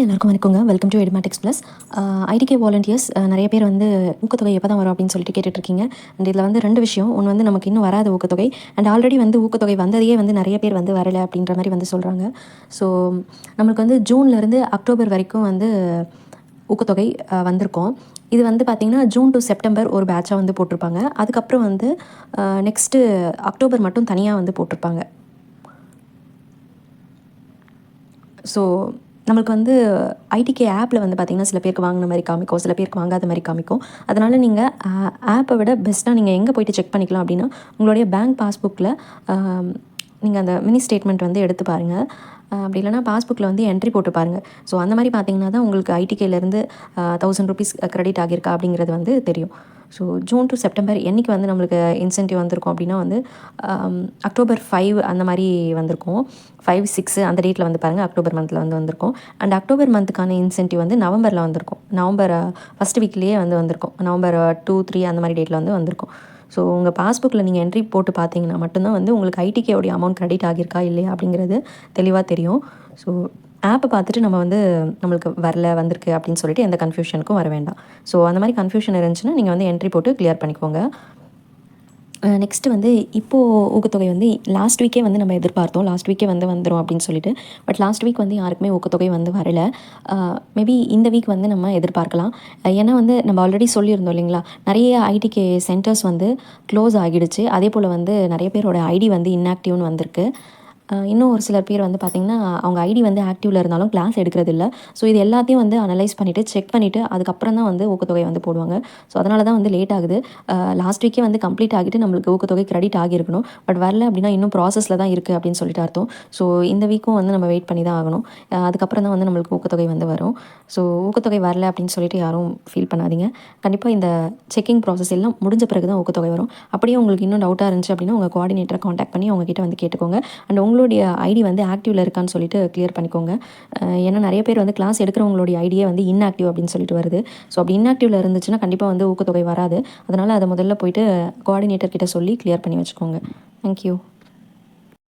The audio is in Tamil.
எல்லாருக்கும் வணக்கங்க. Welcome to Edumatics plus ITK volunteers நிறைய பேர் வந்து ஊக்கத்தொகை எப்போ தான் வரும் அப்படின்னு சொல்லிட்டு கேட்டுட்டு இருக்கீங்க அண்ட் இதில் வந்து ரெண்டு விஷயம். ஒன்று வந்து நமக்கு இன்னும் வராத ஊக்கத்தொகை. அண்ட் ஆல்ரெடி வந்து ஊக்கத்தொகை வந்ததையே வந்து நிறைய பேர் வந்து வரலை அப்படின்ற மாதிரி வந்து சொல்கிறாங்க ஸோ நம்மளுக்கு வந்து ஜூன்லேருந்து அக்டோபர் வரைக்கும் வந்து ஊக்கத்தொகை வந்திருக்கோம் வந்திருக்கும். இது வந்து பார்த்திங்கன்னா ஜூன் டு செப்டம்பர் ஒரு பேட்சாக வந்து போட்டிருப்பாங்க. அதுக்கப்புறம் வந்து நெக்ஸ்ட்டு அக்டோபர் மட்டும் தனியாக வந்து போட்டிருப்பாங்க. ஸோ நம்மளுக்கு வந்து ஐடிகே ஆப்பில் வந்து பார்த்திங்கன்னா சில பேருக்கு வாங்கின மாதிரி காமிக்கும் சில பேருக்கு வாங்காத மாதிரி காமிக்கும். அதனால் நீங்கள் ஆப்பை விட பெஸ்ட்டாக நீங்கள் எங்கே போயிட்டு செக் பண்ணிக்கலாம் அப்படின்னா உங்களுடைய பேங்க் பாஸ்புக்கில் நீங்கள் அந்த மினி ஸ்டேட்மெண்ட் வந்து எடுத்து பாருங்கள் அப்படி இல்லைனா பாஸ்புக்கில் வந்து என்ட்ரி போட்டு பாருங்கள் ஸோ அந்த மாதிரி பார்த்தீங்கன்னா தான் உங்களுக்கு ஐடிகேலேருந்து தௌசண்ட் ருபீஸ் க்ரெடிட் ஆகியிருக்கா அப்படிங்கிறது வந்து தெரியும். ஸோ ஜூன் டு செப்டம்பர் என்னைக்கு வந்து நம்மளுக்கு இன்சென்டிவ் வந்திருக்கும் அப்படின்னா வந்து um, அக்டோபர் ஃபைவ் அந்த மாதிரி வந்திருக்கும். ஃபைவ் சிக்ஸு அந்த டேட்டில் வந்து பாருங்கள் அக்டோபர் மந்தில் வந்து வந்திருக்கும். அண்ட் அக்டோபர் மந்த்துக்கான இன்சென்டிவ் வந்து நவம்பரில் வந்திருக்கும். நவம்பர் ஃபஸ்ட் வீக்லேயே வந்து வந்திருக்கும். நவம்பர் டூ த்ரீ அந்த மாதிரி டேட்டில் வந்து வந்திருக்கும். ஸோ உங்கள் பாஸ்புக்கில் நீங்கள் என்ட்ரி போட்டு பார்த்தீங்கன்னா மட்டும்தான் வந்து உங்களுக்கு ஐடிகேவுடைய அமௌண்ட் க்ரெடிட் ஆகியிருக்கா இல்லையா அப்படிங்கிறது தெளிவாக தெரியும். ஸோ ஆப்பை பார்த்துட்டு நம்ம வந்து நம்மளுக்கு வரல வந்திருக்கு அப்படின்னு சொல்லிட்டு எந்த கன்ஃபியூஷனுக்கும் வர வேண்டாம். ஸோ அந்த மாதிரி கன்ஃபியூஷன் இருந்துச்சுன்னா நீங்கள் வந்து என்ட்ரி போட்டு கிளியர் பண்ணிக்கோங்க. நெக்ஸ்ட்டு வந்து இப்போது ஊக்கத்தொகை வந்து லாஸ்ட் வீக்கே வந்து நம்ம எதிர்பார்த்தோம். லாஸ்ட் வீக்கே வந்து வந்துடும் அப்படின்னு சொல்லிட்டு. பட் லாஸ்ட் வீக் வந்து யாருக்குமே ஊக்கத்தொகை வந்து வரல. மேபி இந்த வீக் வந்து நம்ம எதிர்பார்க்கலாம். ஏன்னா வந்து நம்ம ஆல்ரெடி சொல்லியிருந்தோம் இல்லைங்களா? நிறைய ஐடிகே சென்டர்ஸ் வந்து க்ளோஸ் ஆகிடுச்சு. அதே போல் வந்து நிறைய பேரோட ஐடி வந்து இன்ஆக்டிவ்னு வந்திருக்கு. இன்னும் ஒரு சிலர் பேர் வந்து பார்த்திங்கன்னா அவங்க ஐடி வந்து ஆக்டிவில் இருந்தாலும் கிளாஸ் எடுக்கிறது இல்லை ஸோ இது எல்லாத்தையும் வந்து அனலைஸ் பண்ணிவிட்டு செக் பண்ணிவிட்டு அதுக்கப்புறம் தான் வந்து ஊக்கத்தொகை வந்து போடுவாங்க. ஸோ அதனால தான் வந்து லேட் ஆகுது. லாஸ்ட் வீக்கே வந்து கம்ப்ளீட் ஆகிட்டு நம்மளுக்கு ஊக்கத்தொகை கிரெடிட் ஆகியிருக்கணும். பட் வரல அப்படின்னா இன்னும் ப்ராசஸில் தான் இருக்குது அப்படின்னு சொல்லிட்டு அர்த்தம். ஸோ இந்த வீக்கும் வந்து நம்ம வெயிட் பண்ணி தான் ஆகணும். அதுக்கப்புறம் தான் வந்து நம்மளுக்கு ஊக்கத்தொகை வந்து வரும். ஸோ ஊக்கத்தொகை வரல அப்படின்னு சொல்லிட்டு யாரும் ஃபீல் பண்ணாதீங்க. கண்டிப்பாக இந்த செக்கிங் ப்ராசஸ் எல்லாம் முடிஞ்ச பிறகு தான் ஊக்கத்தொகை வரும். அப்படியே உங்களுக்கு இன்னும் டவுட்டாக இருந்துச்சு அப்படின்னா உங்கள் கோஆர்டினேட்டரை காண்டாக்ட் பண்ணி அவங்ககிட்ட வந்து கேட்டுக்கோங்க. அண்ட் உங்களுடைய ஐடி வந்து ஆக்டிவில் இருக்கான்னு சொல்லிட்டு கிளியர் பண்ணிக்கோங்க. ஏன்னா நிறைய பேர் வந்து கிளாஸ் எடுக்கிறவங்களுடைய ஐடியே வந்து இன்ஆக்டிவ் அப்படின்னு சொல்லிட்டு வருது. ஸோ அப்படி இன்ஆக்டிவில் இருந்துச்சுன்னா கண்டிப்பாக வந்து ஊக்கத்தொகை வராது. அதனால் அதை முதல்ல போயிட்டு கோஆர்டினேட்டர் கிட்ட சொல்லி கிளியர் பண்ணி வச்சுக்கோங்க. தேங்க்யூ